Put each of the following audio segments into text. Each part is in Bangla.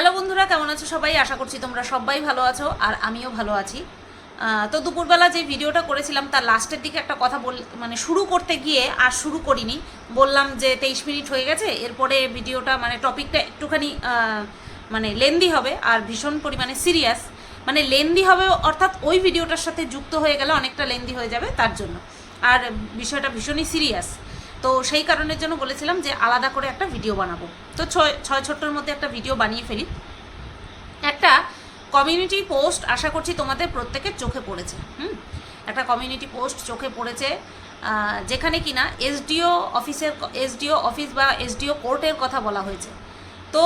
হ্যালো বন্ধুরা, কেমন আছো সবাই? আশা করছি তোমরা সবাই ভালো আছো আর আমিও ভালো আছি। তো দুপুরবেলা যে ভিডিওটা করেছিলাম, তার লাস্টের দিকে একটা কথা বল মানে শুরু করতে গিয়ে আর শুরু করিনি। বললাম যে তেইশ মিনিট হয়ে গেছে, এরপরে ভিডিওটা মানে টপিকটা একটুখানি মানে লেন্দি হবে আর ভীষণ পরিমাণে সিরিয়াস। মানে লেন্দি হবে, অর্থাৎ ওই ভিডিওটার সাথে যুক্ত হয়ে গেলে অনেকটা লেন্দি হয়ে যাবে তার জন্য। আর বিষয়টা ভীষণই সিরিয়াস। তো সেই কারণের জন্য বলেছিলাম যে আলাদা করে একটা ভিডিও বানাবো। তো ছয় ছয় ছোট্টর মধ্যে একটা ভিডিও বানিয়ে ফেলি। একটা কমিউনিটি পোস্ট আশা করছি তোমাদের প্রত্যেকের চোখে পড়েছে, হুম? একটা কমিউনিটি পোস্ট চোখে পড়েছে যেখানে কিনা এসডিও অফিসের এসডিও অফিস বা এসডিও কোর্টের কথা বলা হয়েছে। তো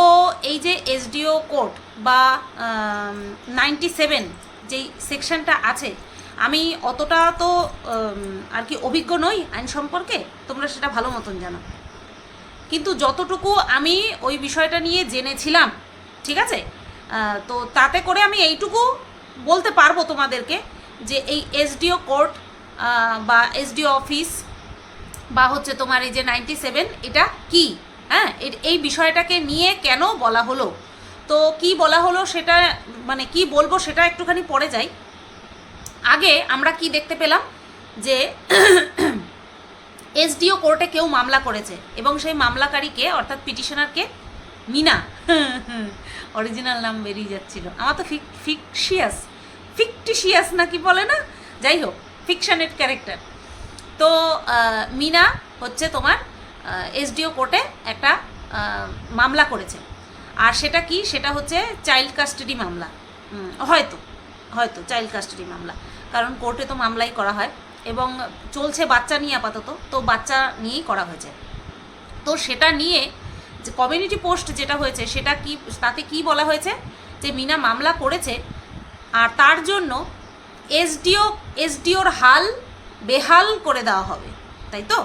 এই যে এসডিও কোর্ট বা নাইনটি সেভেন যেই সেকশনটা আছে আমি অতটা তো আর কি অভিজ্ঞ নই আইন সম্পর্কে, তোমরা সেটা ভালো মতন জানো। কিন্তু যতটুকু আমি ওই বিষয়টা নিয়ে জেনেছিলাম, ঠিক আছে? তো তাতে করে আমি এইটুকু বলতে পারব তোমাদেরকে যে এই এসডিও কোর্ট বা এসডিও অফিস, বা হচ্ছে তোমার এই যে নাইনটি সেভেন, এটা কি? হ্যাঁ এই বিষয়টাকে নিয়ে কেন বলা হলো? তো কি বলা হলো সেটা মানে কি বলব সেটা একটুখানি পরে যাই। আগে আমরা কি দেখতে পেলাম? যে এসডিও কোর্টে কেউ মামলা করেছে এবং সেই মামলাকারীকে, অর্থাৎ পিটিশনারকে মিনা অরিজিনাল নাম বেরিয়ে যাচ্ছিল। আমার তো ফিক, ফিকশিয়াস, ফিকটিশিয়াস না কি বলে না? যাই হোক, ফিকশনের ক্যারেক্টার। তো মিনা হচ্ছে তোমার এসডিও কোর্টে একটা মামলা করেছে। আর সেটা কি? সেটা হচ্ছে চাইল্ড কাস্টাডি মামলা। হয়তো হয়তো চাইল্ড কাস্টাডি মামলা। কারণ কোর্টে তো মামলাই করা হয় এবং চলছে বাচ্চা নিয়ে আপাতত, তো বাচ্চা নিয়েই করা হয়েছে। তো সেটা নিয়ে যে কমিউনিটি পোস্ট যেটা হয়েছে, সেটা কি, তাতে কি বলা হয়েছে? যে মিনা মামলা করেছে আর তার জন্য এসডিও, এসডিওর হাল বেহাল করে দেওয়া হবে, তাই তো?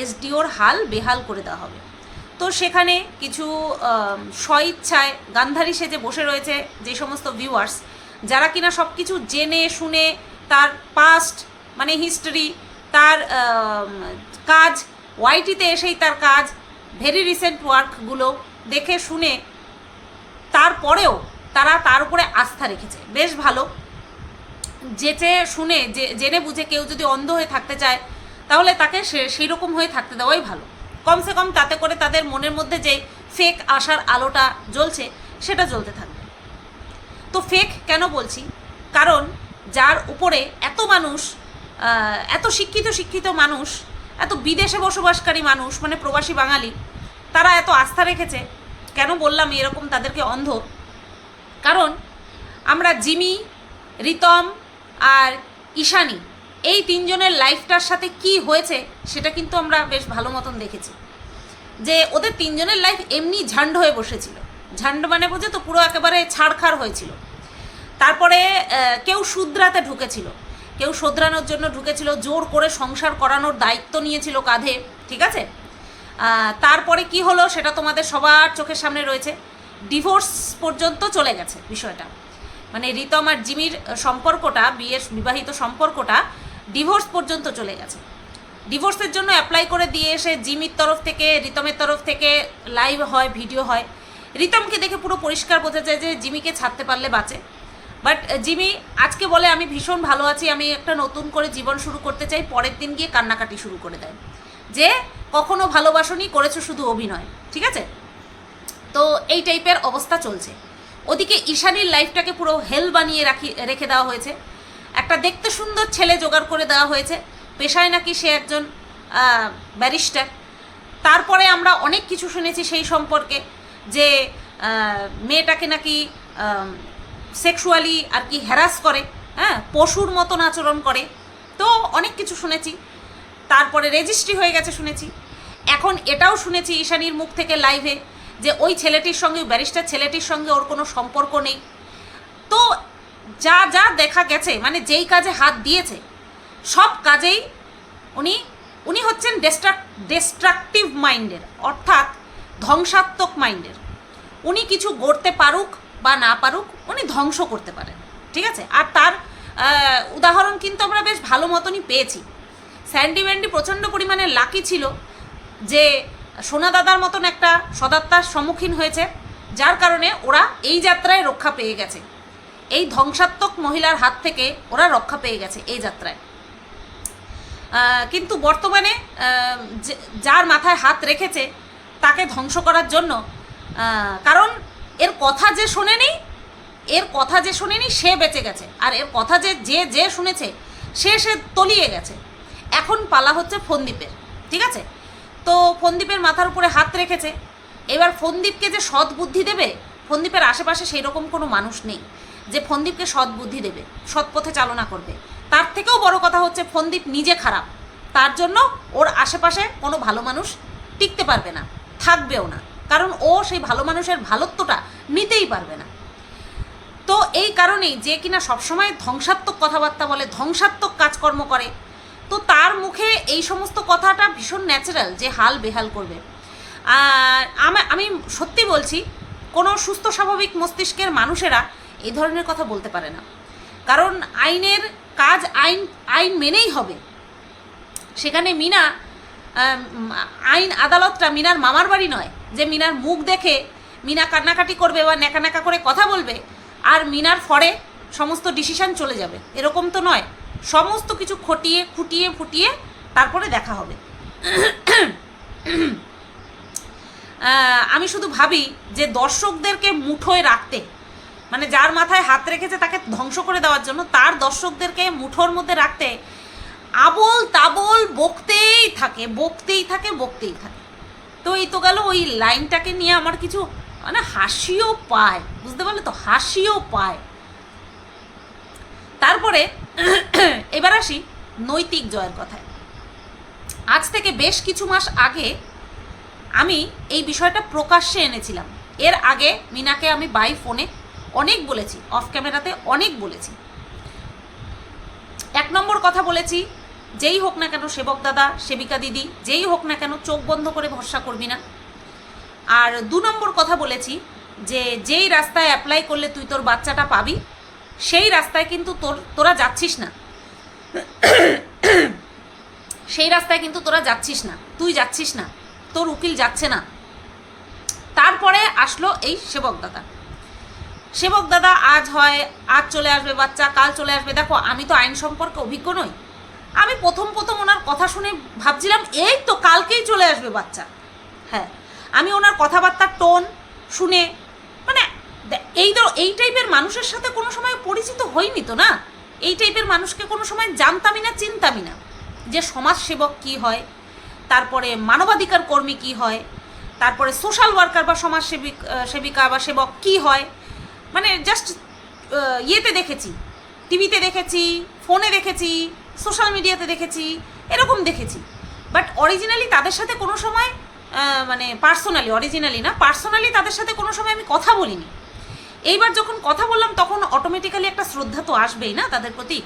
এসডিওর হাল বেহাল করে দেওয়া হবে। তো সেখানে কিছু স্বইচ্ছায় গান্ধারী সেজে বসে রয়েছে যে সমস্ত ভিউয়ার্স যারা কিনা সব কিছু জেনে শুনে তার পাস্ট মানে হিস্টোরি তার কাজ ওয়াইটিতে এসেই তার কাজ ভেরি রিসেন্ট ওয়ার্কগুলো দেখে শুনে তারপরেও তারা তার উপরে আস্থা রেখেছে। বেশ ভালো। যেচে শুনে, যে, জেনে বুঝে কেউ যদি অন্ধ হয়ে থাকতে চায়, তাহলে তাকে সে সেই রকম হয়ে থাকতে দেওয়াই ভালো। কমসে কম তাতে করে তাদের মনের মধ্যে যে ফেক আসার আলোটা জ্বলছে, সেটা জ্বলতে থাকবে। তো ফেক কেন বলছি? কারণ যার উপরে এত মানুষ এত শিক্ষিত শিক্ষিত মানুষ, এত বিদেশে বসবাসকারী মানুষ মানে প্রবাসী বাঙালি, তারা এত আস্থা রেখেছে, কেন বললাম এরকম তাদেরকে অন্ধ? কারণ আমরা জিমি, রিতম আর ঈশানী, এই তিনজনের লাইফটার সাথে কি হয়েছে সেটা কিন্তু আমরা বেশ ভালো মতন দেখেছি। যে ওদের তিনজনের লাইফ এমনি ঝান্ড হয়ে বসেছিল। ঝান্ড মানে বোঝে তো পুরো একেবারে ছাড়খাড় হয়েছিল। তারপরে কেউ শুধরাতে ঢুকেছিল। কেউ শোধরানোর জন্য ঢুকেছিল, জোর করে সংসার করানোর দায়িত্ব নিয়েছিল কাঁধে, ঠিক আছে? তারপরে কি হলো সেটা তোমাদের সবার চোখের সামনে রয়েছে। ডিভোর্স পর্যন্ত চলে গেছে বিষয়টা। মানে রিতম আর জিমির সম্পর্কটা, বিয়ের বিবাহিত সম্পর্কটা ডিভোর্স পর্যন্ত চলে গেছে। ডিভোর্সের জন্য অ্যাপ্লাই করে দিয়ে এসে জিমির তরফ থেকে, রিতমের তরফ থেকে লাইভ হয়, ভিডিও হয়। রিতমকে দেখে পুরো পরিষ্কার বোঝা যায় যে জিমিকে ছাড়তে পারলে বাঁচে। বাট জিমি, আজকে বলে আমি ভীষণ ভালো আছি, আমি একটা নতুন করে জীবন শুরু করতে চাই, পরের দিন গিয়ে কান্নাকাটি শুরু করে দেয়। যে কখনো ভালোবাসনি, করেছ শুধু অভিনয়, ঠিক আছে? তো এই টাইপের অবস্থা চলছে। ওদিকে ঈশানীর লাইফটাকে পুরো হেল বানিয়ে রাখি, রেখে দেওয়া হয়েছে। একটা দেখতে সুন্দর ছেলে জোগাড় করে দেওয়া হয়েছে। পেশায় নাকি সে একজন ব্যারিস্টার। তারপরে আমরা অনেক কিছু শুনেছি সেই সম্পর্কে যে মেয়েটাকে নাকি সেক্সুয়ালি আর কি হ্যারাস করে হ্যাঁ? পশুর মতন আচরণ করে। তো অনেক কিছু শুনেছি। তারপরে রেজিস্ট্রি হয়ে গেছে শুনেছি। এখন এটাও শুনেছি ঈশানীর মুখ থেকে লাইভে যে ওই ছেলেটির সঙ্গে ব্যারিস্টার ছেলেটির সঙ্গে ওর কোনো সম্পর্ক নেই। তো যা যা দেখা গেছে মানে যেই কাজে হাত দিয়েছে, সব কাজেই উনি উনি হচ্ছেন ডেস্ট্রাক ডেস্ট্রাকটিভ মাইন্ডের অর্থাৎ ধ্বংসাত্মক মাইন্ডের উনি কিছু গড়তে পারুক বা না পারুক, উনি ধ্বংস করতে পারেন। ঠিক আছে? আর তার উদাহরণ কিন্তু আমরা বেশ ভালো মতনই পেয়েছি। স্যান্ডি ম্যান্ডি প্রচণ্ড পরিমাণে লাকি ছিল যে সোনা দাদার মতন একটা সদাত্মার সম্মুখীন হয়েছে, যার কারণে ওরা এই যাত্রায় রক্ষা পেয়ে গেছে। এই ধ্বংসাত্মক মহিলার হাত থেকে ওরা রক্ষা পেয়ে গেছে এই যাত্রায়। কিন্তু বর্তমানে যার মাথায় হাত রেখেছে, তাকে ধ্বংস করার জন্য কারণ এর কথা যে শোনেনি, এর কথা যে শোনেনি, সে বেঁচে গেছে। আর এর কথা যে যে যে শুনেছে, সে সে তলিয়ে গেছে। এখন পালা হচ্ছে ফন্দীপের, ঠিক আছে? তো ফন্দীপের মাথার উপরে হাত রেখেছে। এবার ফন্দীপকে যে সৎ বুদ্ধি দেবে, ফন্দীপের আশেপাশে সেই রকম কোনো মানুষ নেই যে ফন্দীপকে সৎ বুদ্ধি দেবে, সৎ পথে চালনা করবে। তার থেকেও বড় কথা হচ্ছে ফন্দীপ নিজে খারাপ। তার জন্য ওর আশেপাশে কোনো ভালো মানুষ টিকতে পারবে না, থাকবেও না। কারণ ও সেই ভালো মানুষের ভালোত্বটা নিতেই পারবে না। তো এই কারণেই যে কিনা সবসময় ধ্বংসাত্মক কথাবার্তা বলে, ধ্বংসাত্মক কাজকর্ম করে, তো তার মুখে এই সমস্ত কথাটা ভীষণ ন্যাচারাল যে হাল বেহাল করবে। আর আমি সত্যি বলছি, কোনো সুস্থ স্বাভাবিক মস্তিষ্কের মানুষেরা এই ধরনের কথা বলতে পারে না। কারণ আইনের কাজ আইন আইন মেনেই হবে। সেখানে মিনা আইন আদালতটা মিনার মামার বাড়ি নয়, যে মিনার মুখ দেখে মিনা কান্নাকাটি করবে বা ন্যাকা ন্যাকা করে কথা বলবে, আর মিনার ফরে সমস্ত ডিসিশন চলে যাবে। এরকম তো নয়। সমস্ত কিছু খটিয়ে, খুটিয়ে, ফুটিয়ে তারপরে দেখা হবে। আমি শুধু ভাবি যে দর্শকদেরকে মুঠোয় রাখতে মানে যার মাথায় হাত রেখেছে তাকে ধ্বংস করে দেওয়ার জন্য, তার দর্শকদেরকে মুঠোর মধ্যে রাখতে আবল তাবল বকতেই থাকে বকতেই থাকে বকতেই থাকে। তো এই তো গেল ওই লাইনটাকে নিয়ে আমার কিছু মানে হাসিও পায়, বুঝতে পারলে তো? হাসিও পায়। তারপরে এবার আসি নৈতিক জয়ের কথায়। আজ থেকে বেশ কিছু মাস আগে আমি এই বিষয়টা প্রকাশ্যে এনেছিলাম। এর আগে মিনাকে আমি বাই ফোনে অনেক বলেছি, অফ ক্যামেরাতে অনেক বলেছি। এক নম্বর কথা বলেছি যেই হোক না কেন সেবক দাদা, সেবিকা দিদি, যেই হোক না কেন চোখ বন্ধ করে ভরসা করবি না। আর দু নম্বর কথা বলেছি যে, যেই রাস্তায় অ্যাপ্লাই করলে তুই তোর বাচ্চাটা পাবি, সেই রাস্তায় কিন্তু তোর, তোরা যাচ্ছিস না। সেই রাস্তায় কিন্তু তোরা যাচ্ছিস না, তুই যাচ্ছিস না, তোর উকিল যাচ্ছে না। তারপরে আসলো এই সেবক দাদা। সেবক দাদা, আজ হয়, আজ চলে আসবে বাচ্চা, কাল চলে আসবে। দেখো, আমি তো আইন সম্পর্কে অভিজ্ঞ নই। আমি প্রথম প্রথম ওনার কথা শুনে ভাবছিলাম এই তো কালকেই চলে আসবে বাচ্চা। হ্যাঁ আমি ওনার কথাবার্তার টোন শুনে মানে এই তো এই টাইপের মানুষের সাথে কোনো সময় পরিচিত হইনি তো না? এই টাইপের মানুষকে কোনো সময় জানতামই না চিনতামই না যে সমাজসেবক কি হয় তারপরে মানবাধিকার কর্মী কি হয় তারপরে সোশ্যাল ওয়ার্কার বা সমাজসেবিক আহ, সেবিকা বা সেবক কি হয় মানে জাস্ট ইয়েতে দেখেছি টিভিতে দেখেছি ফোনে দেখেছি সোশ্যাল মিডিয়াতে দেখেছি, এরকম দেখেছি। বাট অরিজিনালি তাদের সাথে কোনো সময় মানে পার্সোনালি অরিজিনালি না পার্সোনালি তাদের সাথে কোনো সময় আমি কথা বলিনি। এইবার যখন কথা বললাম, তখন অটোমেটিক্যালি একটা শ্রদ্ধা তো আসবেই না তাদের প্রতি।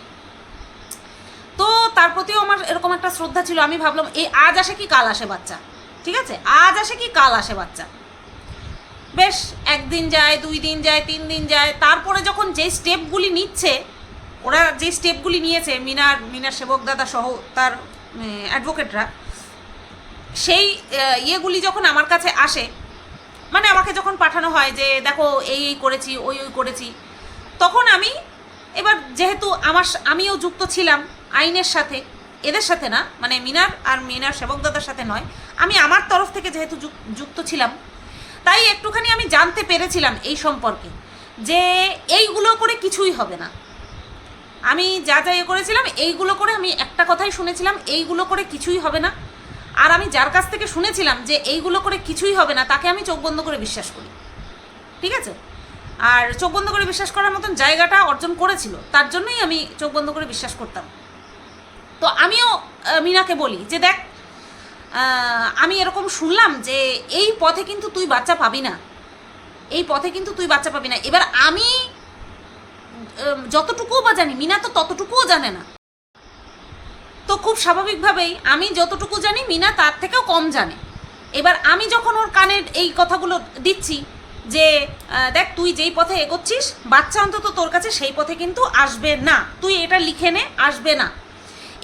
তো তার প্রতিও আমার এরকম একটা শ্রদ্ধা ছিল, আমি ভাবলাম এই আজ আসে কি, কাল আসে বাচ্চা? ঠিক আছে? আজ আসে কি, কাল আসে বাচ্চা? বেশ, একদিন যায়, দুই দিন যায়, তিন দিন যায়, তারপরে যখন যে স্টেপগুলি নিচ্ছে ওরা যে স্টেপগুলি নিয়েছে, মিনার মিনার সেবক দাদা সহ তার অ্যাডভোকেটরা সেই ইয়েগুলি যখন আমার কাছে আসে মানে আমাকে যখন পাঠানো হয় যে, দেখো, এই এই করেছি, ওই ওই করেছি, তখন আমি, এবার যেহেতু আমার আমিও যুক্ত ছিলাম আইনের সাথে, এদের সাথে না মানে মিনার আর মিনার সেবক দাদার সাথে নয়, আমি আমার তরফ থেকে যেহেতু যুক- যুক্ত ছিলাম, তাই একটুখানি আমি জানতে পেরেছিলাম এই সম্পর্কে যে এইগুলো করে কিছুই হবে না। আমি যা যা ইয়ে করেছিলাম, এইগুলো করে আমি একটা কথাই শুনেছিলাম, এইগুলো করে কিছুই হবে না। আর আমি যার কাছ থেকে শুনেছিলাম যে এইগুলো করে কিছুই হবে না, তাকে আমি চোখ বন্ধ করে বিশ্বাস করি। ঠিক আছে? আর চোখ বন্ধ করে বিশ্বাস করার মতন জায়গাটা অর্জন করেছিল, তার জন্যই আমি চোখ বন্ধ করে বিশ্বাস করতাম। তো আমিও মিনাকে বলি যে দেখ আমি এরকম শুনলাম যে এই পথে কিন্তু তুই বাচ্চা পাবি না। এই পথে কিন্তু তুই বাচ্চা পাবি না। এবার আমি যতটুকুও বা জানি, মিনা তো ততটুকুও জানে না। তো খুব স্বাভাবিকভাবেই আমি যতটুকু জানি, মিনা তার থেকেও কম জানে। এবার আমি যখন ওর কানে এই কথাগুলো দিচ্ছি যে দেখ, তুই যেই পথে এগোচ্ছিস, বাচ্চা অন্তত তোর কাছে সেই পথে কিন্তু আসবে না। তুই এটা লিখে নে, আসবে না।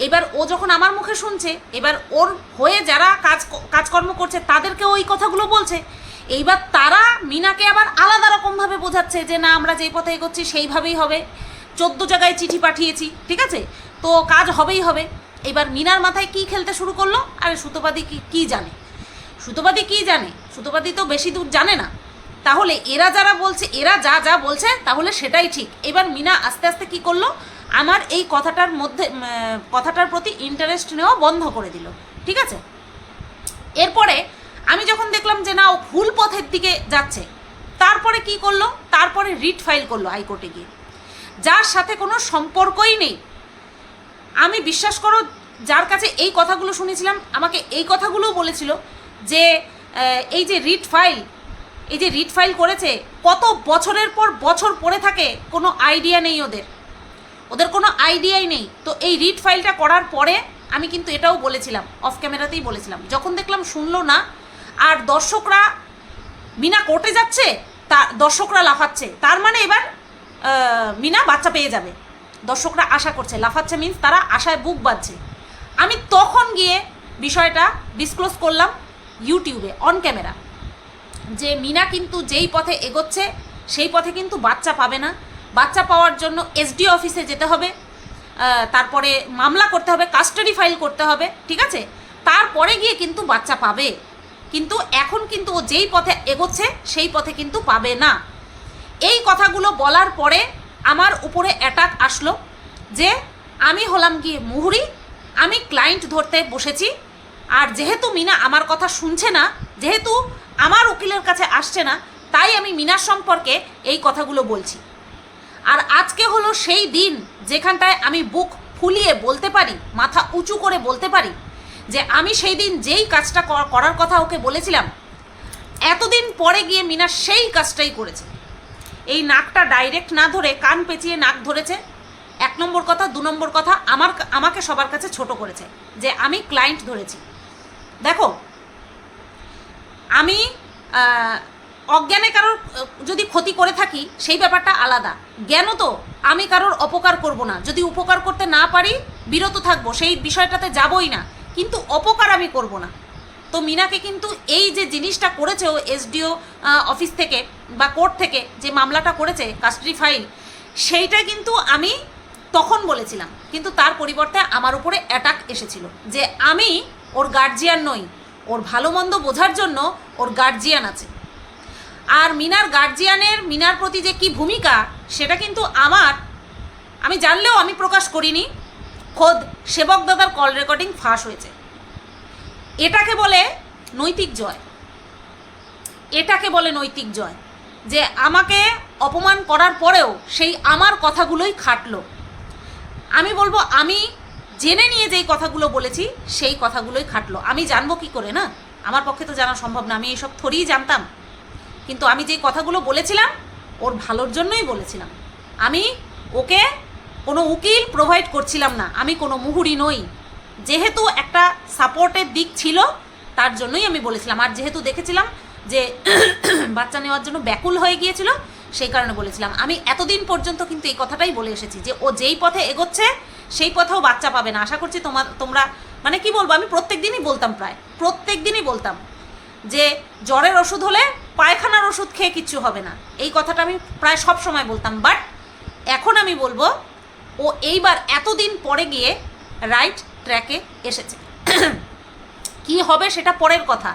এবার ও যখন আমার মুখে শুনছে, এবার ওর হয়ে যারা কাজ, কাজকর্ম করছে তাদেরকে ওই কথাগুলো বলছে এইবার তারা মিনাকে আবার আলাদা রকমভাবে বোঝাচ্ছে যে না, আমরা যেই পথে এগোচ্ছি সেইভাবেই হবে। চোদ্দ জায়গায় চিঠি পাঠিয়েছি, ঠিক আছে? তো কাজ হবেই হবে। এবার মিনার মাথায় কি খেলতে শুরু করল? আরে সুতোপাদি কি, কী জানে? সুতোপাদি কি জানে? সুতোপাদি তো বেশি দূর জানে না। তাহলে এরা যারা বলছে, এরা যা যা বলছে, তাহলে সেটাই ঠিক। এবার মিনা আস্তে আস্তে কি করল? আমার এই কথাটার মধ্যে কথাটার প্রতি ইন্টারেস্ট নেওয়া বন্ধ করে দিল, ঠিক আছে? এরপরে আমি যখন দেখলাম যে না, ও ভুল পথের দিকে যাচ্ছে, তারপরে কি করল? তারপরে রিট ফাইল করল হাইকোর্টে গিয়ে। যার সাথে কোনো সম্পর্কই নেই। আমি বিশ্বাস করো, যার কাছে এই কথাগুলো শুনেছিলাম, আমাকে এই কথাগুলোও বলেছিল যে এই যে রিট ফাইল, এই যে রিট ফাইল করেছে, কত বছরের পর বছর পড়ে থাকে, কোনো আইডিয়া নেই ওদের। ওদের কোনো আইডিয়াই নেই। তো এই রিট ফাইলটা করার পরে আমি কিন্তু এটাও বলেছিলাম, অফ ক্যামেরাতেই বলেছিলাম। যখন দেখলাম শুনলো না আর দর্শকরা মিনা কোর্টে যাচ্ছে, তা দর্শকরা লাফাচ্ছে। তার মানে এবার মিনা বাচ্চা পেয়ে যাবে। দর্শকরা আশা করছে, লাফাচ্ছে মিন্স তারা আশায় বুক বাঁধছে। আমি তখন গিয়ে বিষয়টা ডিসক্লোজ করলাম ইউটিউবে অন ক্যামেরা যে মিনা কিন্তু যেই পথে এগোচ্ছে, সেই পথে কিন্তু বাচ্চা পাবে না। বাচ্চা পাওয়ার জন্য এসডি অফিসে যেতে হবে। তারপরে মামলা করতে হবে কাস্টাডি ফাইল করতে হবে, ঠিক আছে? তারপরে গিয়ে কিন্তু বাচ্চা পাবে। কিন্তু এখন কিন্তু ও যেই পথে এগোচ্ছে, সেই পথে কিন্তু পাবে না। এই কথাগুলো বলার পরে আমার উপরে অ্যাটাক আসলো যে আমি হলাম গিয়ে মুহুরি, আমি ক্লায়েন্ট ধরতে বসেছি। আর যেহেতু মিনা আমার কথা শুনছে না, যেহেতু আমার উকিলের কাছে আসছে না, তাই আমি মিনার সম্পর্কে এই কথাগুলো বলছি। আর আজকে হলো সেই দিন যেখানটায় আমি বুক ফুলিয়ে বলতে পারি, মাথা উঁচু করে বলতে পারি যে আমি সেই দিন যেই কাজটা করার কথা ওকে বলেছিলাম, এতদিন পরে গিয়ে মিনা সেই কাজটাই করেছে। এই নাকটা ডাইরেক্ট না ধরে কান পেঁচিয়ে নাক ধরেছে। এক নম্বর কথা, দু নম্বর কথা, আমার আমাকে সবার কাছে ছোট করেছে যে আমি ক্লায়েন্ট ধরেছি। দেখো, আমি অজ্ঞানে কারোর যদি ক্ষতি করে থাকি, সেই ব্যাপারটা আলাদা। জ্ঞান তো আমি কারোর অপকার করব না। যদি উপকার করতে না পারি, বিরত থাকব। সেই বিষয়টাতে যাবই না। কিন্তু অপকার আমি করব না। তো মিনাকে কিন্তু এই যে জিনিসটা করেছে ও এসডিও অফিস থেকে বা কোর্ট থেকে যে মামলাটা করেছে, কাস্টডি ফাইল, সেইটা কিন্তু আমি তখন বলেছিলাম। কিন্তু তার পরিবর্তে আমার উপরে অ্যাটাক এসেছিল যে আমি ওর গার্জিয়ান নই, ওর ভালো মন্দ বোঝার জন্য ওর গার্জিয়ান আছে। আর মিনার গার্জিয়ানের মিনার প্রতি যে কি ভূমিকা, সেটা কিন্তু আমার, আমি জানলেও আমি প্রকাশ করিনি খোদ সেবক দাদার কল রেকর্ডিং ফাঁস হয়েছে। এটাকে বলে নৈতিক জয়। এটাকে বলে নৈতিক জয় যে আমাকে অপমান করার পরেও সেই আমার কথাগুলোই খাটলো। আমি বলব, আমি জেনে নিয়ে যেই কথাগুলো বলেছি, সেই কথাগুলোই খাটলো। আমি জানব কি করে না? আমার পক্ষে তো জানা সম্ভব না, আমি এইসব থরিই জানতাম। কিন্তু আমি যেই কথাগুলো বলেছিলাম, ওর ভালোর জন্যই বলেছিলাম। আমি ওকে কোনো উকিল প্রোভাইড করছিলাম না। আমি কোনো মুহুরি নই। যেহেতু একটা সাপোর্টের দিক ছিল, তার জন্যই আমি বলেছিলাম। আর যেহেতু দেখেছিলাম যে বাচ্চা নেওয়ার জন্য ব্যাকুল হয়ে গিয়েছিল, সেই কারণে বলেছিলাম। আমি এতদিন পর্যন্ত কিন্তু এই কথাটাই বলে এসেছি যে, ও যেই পথে এগোচ্ছে, সেই পথেও বাচ্চা পাবে না। আশা করছি তোমার, তোমরা মানে কি বলব, আমি প্রত্যেক দিনই বলতাম প্রায়, প্রত্যেক দিনই বলতাম যে, জ্বরের ওষুধ হলে পায়খানার ওষুধ খেয়ে কিচ্ছু হবে না। এই কথাটা আমি প্রায় সব সময় বলতাম। বাট এখন আমি বলব ও এইবার এতদিন পরে গিয়ে রাইট ট্র্যাকে এসেছে। কি হবে সেটা পরের কথা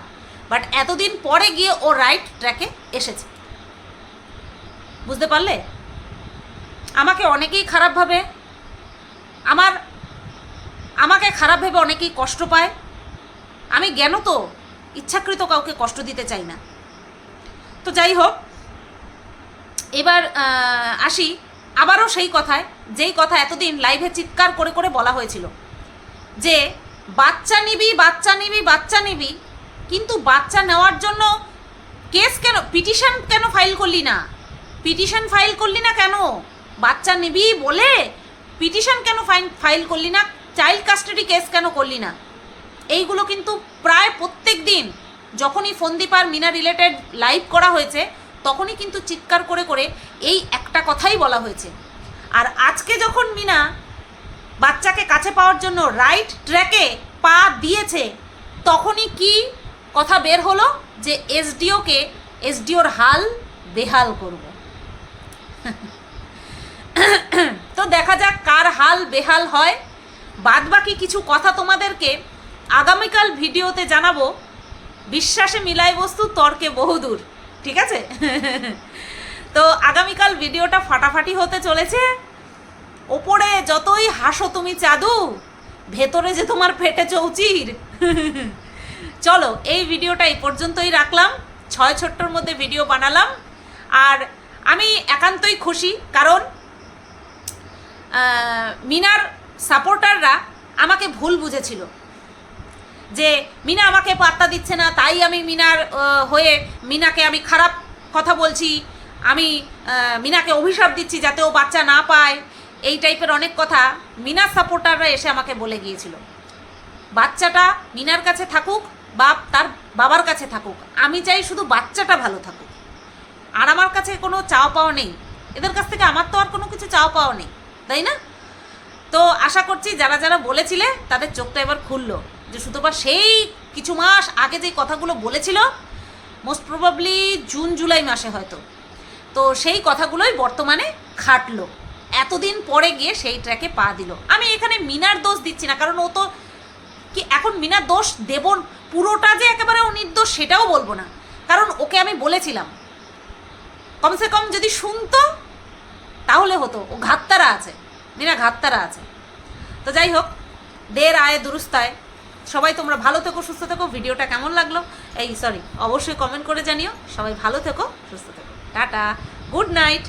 বাট এতদিন পরে গিয়ে ও রাইট ট্র্যাকে এসেছে। বুঝতে পারলে? আমাকে অনেকেই খারাপভাবে আমার, আমাকে খারাপ ভেবে অনেকেই কষ্ট পায়। আমি জ্ঞান তো ইচ্ছাকৃত কাউকে কষ্ট দিতে চাই না। তো যাই হোক, এবার আসি আবারও সেই কথায়। যেই কথা এতদিন লাইভে চিৎকার করে করে বলা হয়েছিল যে, বাচ্চা নিবি বাচ্চা নিবি বাচ্চা নিবি, কিন্তু বাচ্চা নেওয়ার জন্য কেস কেন, পিটিশন কেন ফাইল করলি না? পিটিশন ফাইল করলি না কেন? বাচ্চা নিবি বলে পিটিশন কেন ফাইন, ফাইল করলি না? চাইল্ড কাস্টাডি কেস কেন করলি না? এইগুলো কিন্তু প্রায় প্রত্যেক দিন যখনই ফন্দীপার মিনা রিলেটেড লাইভ করা হয়েছে, তখনই কিন্তু চিৎকার করে করে এই একটা কথাই বলা হয়েছে। আর আজকে যখন মিনা বাচ্চাকে কাছে পাওয়ার জন্য রাইট ট্র্যাকে পা দিয়েছে, তখনই কি কথা বের হলো যে এসডিওকে এসডিওর হাল বেহাল করব? তো দেখা যাক কার হাল বেহাল হয়। বাদ বাকি কিছু কথা তোমাদেরকে আগামীকাল ভিডিওতে জানাব। বিশ্বাসে মিলাই বস্তু তর্কে বহুদূর, ঠিক আছে? তো আগামীকাল ভিডিওটা ফাটাফাটি হতে চলেছে। ওপরে যতই হাসো তুমি চাদু, ভেতরে যে তোমার ফেটে চৌচির। চলো, এই ভিডিওটা এই পর্যন্তই রাখলাম। ছয় ছোট্টর মধ্যে ভিডিও বানালাম। আর আমি একান্তই খুশি, কারণ মিনার সাপোর্টাররা আমাকে ভুল বুঝেছিল। যে মিনা আমাকে পাত্তা দিচ্ছে না, তাই আমি মিনার হয়ে মিনাকে আমি খারাপ কথা বলছি আমি মিনাকে অভিশাপ দিচ্ছি যাতে ও বাচ্চা না পায়। এই টাইপের অনেক কথা মিনার সাপোর্টাররা এসে আমাকে বলে গিয়েছিল। বাচ্চাটা মিনার কাছে থাকুক বা তার বাবার কাছে থাকুক। আমি চাই শুধু বাচ্চাটা ভালো থাকুক। আর আমার কাছে কোনো চাওয়া পাওয়া নেই। এদের কাছ থেকে আমার তো আর কোনো কিছু চাওয়া পাওয়া নেই, তাই না? তো আশা করছি যারা যারা বলেছিলে, তাদের চোখটা এবার খুললো যে সুতপা সেই কিছু মাস আগে যে কথাগুলো বলেছিল মোস্ট প্রবাবলি জুন জুলাই মাসে হয়তো। তো সেই কথাগুলোই বর্তমানে খাটলো। এতদিন পরে গিয়ে সেই ট্র্যাকে পা দিল। আমি এখানে মিনার দোষ দিচ্ছি না, কারণ ও তো কি এখন মিনার দোষ দেব পুরোটা যে একেবারে ও নির্দোষ সেটাও বলব না। কারণ ওকে আমি বলেছিলাম, কমসে কম যদি শুনতো, তাহলে হতো। ও ঘাত্তারা আছে, মিনা ঘাত্তারা আছে। তো যাই হোক, দের আয় দুরুস্তায়। সবাই তোমরা ভালো থেকো, সুস্থ থেকো। ভিডিওটা কেমন লাগল? এই সরি অবশ্যই কমেন্ট করে জানিও। সবাই ভালো থেকো, সুস্থ থেকো। Tata good night.